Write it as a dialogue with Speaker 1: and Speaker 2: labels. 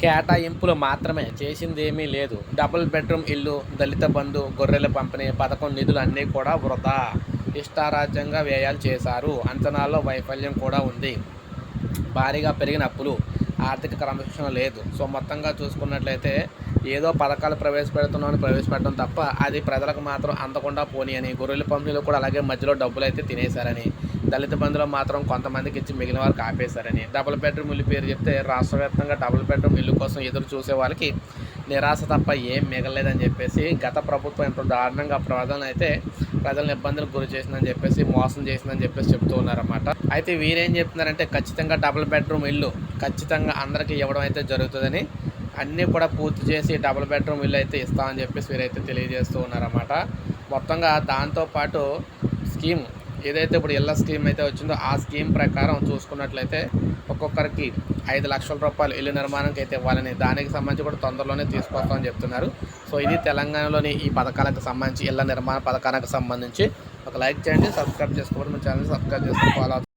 Speaker 1: కేటాయింపులు మాత్రమే. చేసింది ఏమీ లేదు. డబుల్ బెడ్రూమ్ ఇల్లు దళిత బంధు గొర్రెల పంపిణీ పథకం నిధులు అన్నీ కూడా వృధా. ఇష్టారాజ్యంగా వ్యయాలు చేశారు. అంచనాల్లో వైఫల్యం కూడా ఉంది. భారీగా పెరిగిన అప్పులు ఆర్థిక క్రమశిక్షణ లేదు. సో మొత్తంగా చూసుకున్నట్లయితే ఏదో పథకాలు ప్రవేశపెడుతున్నామని ప్రవేశపెట్టడం తప్ప అది ప్రజలకు మాత్రం అందకుండా పోనీ అని. గొర్రెల పంపిణీలో కూడా అలాగే మధ్యలో డబ్బులు అయితే తినేశారని. దళిత బంధులో మాత్రం కొంతమందికి ఇచ్చి మిగిలిన వారికి ఆపేశారని డబుల్ బెడ్రూమ్ ఇల్లు పేరు చెప్తే రాష్ట్రవ్యాప్తంగా డబుల్ బెడ్రూమ్ ఇల్లు కోసం ఎదురు చూసే వాళ్ళకి నిరాశ తప్ప ఏం మిగలేదని చెప్పేసి గత ప్రభుత్వం ఎంతో దారుణంగా ప్రజలను అయితే ప్రజలను ఇబ్బందులకు గురి చేసిందని చెప్పేసి మోసం చేసిందని చెప్పేసి చెప్తూ ఉన్నారన్నమాట. అయితే వీరేం చెప్తున్నారంటే ఖచ్చితంగా డబుల్ బెడ్రూమ్ ఇల్లు ఖచ్చితంగా అందరికీ ఇవ్వడం అయితే జరుగుతుందని అన్నీ కూడా పూర్తి చేసి డబుల్ బెడ్రూమ్ ఇల్లు అయితే ఇస్తామని చెప్పేసి వీరైతే తెలియజేస్తూ ఉన్నారన్నమాట. మొత్తంగా దాంతోపాటు స్కీమ్ ఏదైతే ఇప్పుడు ఇళ్ళ స్కీమ్ అయితే వచ్చిందో ఆ స్కీమ్ ప్రకారం చూసుకున్నట్లయితే ఒక్కొక్కరికి ఐదు లక్షల రూపాయలు ఇల్లు నిర్మాణంకి అయితే ఇవ్వాలని దానికి సంబంధించి కూడా తొందరలోనే తీసుకొస్తామని చెప్తున్నారు. సో ఇది తెలంగాణలోని ఈ పథకాలకు సంబంధించి ఇళ్ళ నిర్మాణ పథకాలకు సంబంధించి. ఒక లైక్ చేయండి సబ్స్క్రైబ్ చేసుకోవడం మన ఛానల్ సబ్స్క్రైబ్ చేసుకోవాలి